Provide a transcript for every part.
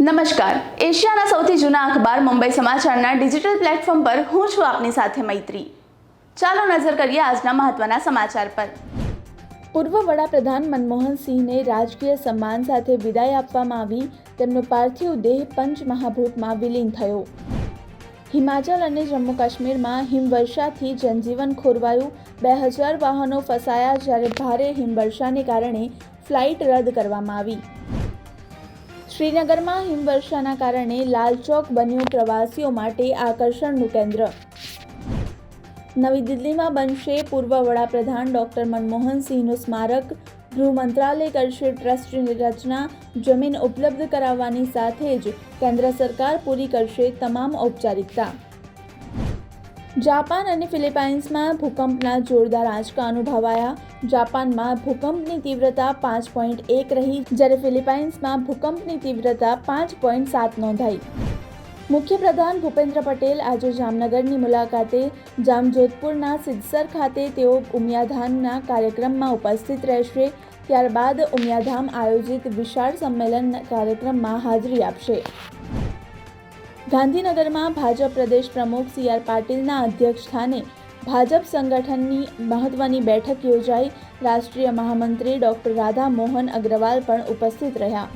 નમસ્કાર. એશિયાના સૌથી જૂના અખબાર મુંબઈ સમાચારના ડિજિટલ પ્લેટફોર્મ પર હું છું આપની સાથે મૈત્રી. ચાલો નજર કરીએ આજના મહત્વના સમાચાર પર. પૂર્વ વડાપ્રધાન મનમોહન સિંહને રાજકીય સન્માન સાથે વિદાય આપવામાં આવી. તેમનો પાર્થિવ દેહ પંચમહાભૂતમાં વિલીન થયો. હિમાચલ અને જમ્મુ કાશ્મીરમાં હિમવર્ષાથી જનજીવન ખોરવાયું. બે હજાર વાહનો ફસાયા જ્યારે ભારે હિમવર્ષાને કારણે ફ્લાઇટ રદ કરવામાં આવી. શ્રીનગરમાં હિમવર્ષાના કારણે લાલચોક બન્યું પ્રવાસીઓ માટે આકર્ષણનું કેન્દ્ર. નવી દિલ્હીમાં બનશે પૂર્વ વડાપ્રધાન ડોક્ટર મનમોહન સિંહનું સ્મારક. ગૃહ મંત્રાલય કરશે ટ્રસ્ટની રચના. જમીન ઉપલબ્ધ કરાવવાની સાથે જ કેન્દ્ર સરકાર પૂરી કરશે તમામ ઔપચારિકતા. જાપાન અને ફિલિપાઇન્સમાં ભૂકંપના જોરદાર આંચકા અનુભવાયા. જાપાનમાં ભૂકંપની તીવ્રતા પાંચ પોઈન્ટ એક રહી, જ્યારે ફિલિપાઇન્સમાં ભૂકંપની તીવ્રતા પાંચ પોઈન્ટ સાત નોંધાઈ. મુખ્યપ્રધાન ભૂપેન્દ્ર પટેલ આજે જામનગરની મુલાકાતે જામજોધપુરના સિદ્ધસર ખાતે તેઓ ઉમિયાધામના કાર્યક્રમમાં ઉપસ્થિત રહેશે. ત્યારબાદ ઉમિયાધામ આયોજિત વિશાળ સંમેલન કાર્યક્રમમાં હાજરી આપશે. ગાંધીનગરમાં ભાજપ પ્રદેશ પ્રમુખ સી આર પાટીલના અધ્યક્ષસ્થાને ભાજપ સંગઠનની મહત્વની બેઠક યોજાઈ. રાષ્ટ્રીય મહામંત્રી ડોક્ટર રાધા મોહન અગ્રવાલ પણ ઉપસ્થિત રહ્યા.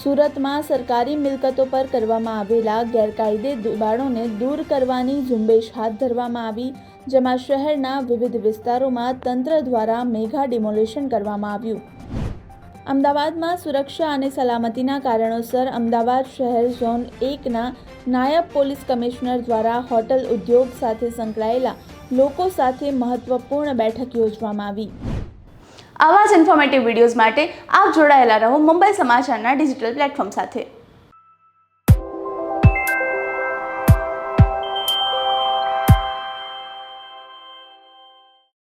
સુરતમાં સરકારી મિલકતો પર કરવામાં આવેલા ગેરકાયદે દુબાણોને દૂર કરવાની ઝુંબેશ હાથ ધરવામાં આવી, જેમાં શહેરના વિવિધ વિસ્તારોમાં તંત્ર દ્વારા મેગા ડિમોલેશન કરવામાં આવ્યું. અમદાવાદમાં સુરક્ષા અને સલામતીના કારણોસર અમદાવાદ શહેર ઝોન એકના નાયબ પોલીસ કમિશનર દ્વારા હોટલ ઉદ્યોગ સાથે સંકળાયેલા લોકો સાથે મહત્વપૂર્ણ બેઠક યોજવામાં આવી. આવા જ ઇન્ફોર્મેટિવ વિડીયોઝ માટે આપ જોડાયેલા રહો મુંબઈ સમાચારના ડિજિટલ પ્લેટફોર્મ સાથે.